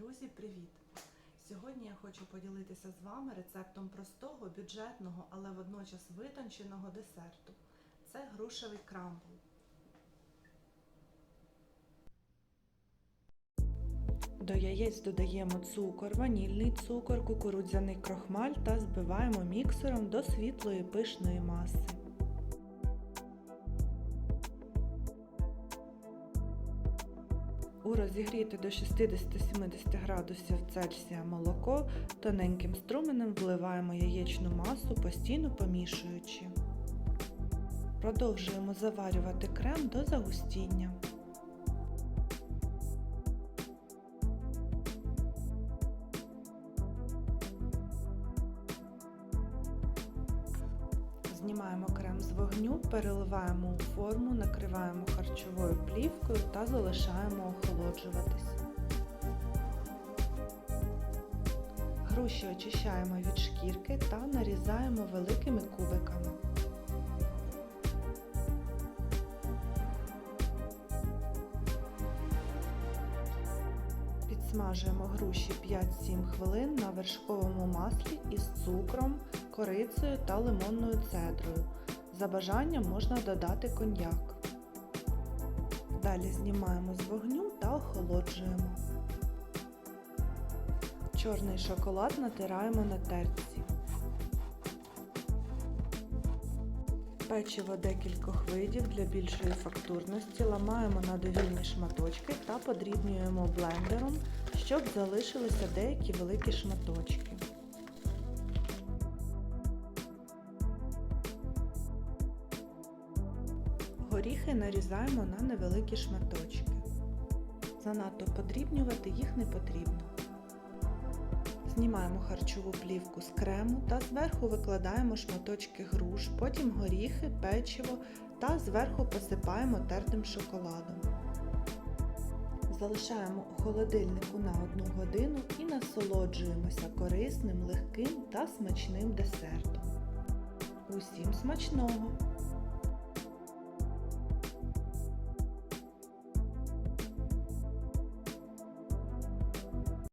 Друзі, привіт! Сьогодні я хочу поділитися з вами рецептом простого, бюджетного, але водночас витонченого десерту. Це грушевий крамбл. До яєць додаємо цукор, ванільний цукор, кукурудзяний крохмаль та збиваємо міксером до світлої пишної маси. У розігріте до 60-70 градусів Цельсія молоко тоненьким струменем вливаємо яєчну масу, постійно помішуючи. Продовжуємо заварювати крем до загустіння. Знімаємо крем з вогню, переливаємо у форму, накриваємо харчовою плівкою та залишаємо охолоджуватись. Груші очищаємо від шкірки та нарізаємо великими кубиками. Підсмажуємо груші 5-7 хвилин на вершковому маслі із цукром, корицею та лимонною цедрою. За бажанням можна додати коньяк. Далі знімаємо з вогню та охолоджуємо. Чорний шоколад натираємо на терці. Печиво декількох видів для більшої фактурності ламаємо на довільні шматочки та подрібнюємо блендером, щоб залишилися деякі великі шматочки. Горіхи нарізаємо на невеликі шматочки. Занадто подрібнювати їх не потрібно. Знімаємо харчову плівку з крему та зверху викладаємо шматочки груш, потім горіхи, печиво та зверху посипаємо тертим шоколадом. Залишаємо у холодильнику на 1 годину і насолоджуємося корисним, легким та смачним десертом. Усім смачного!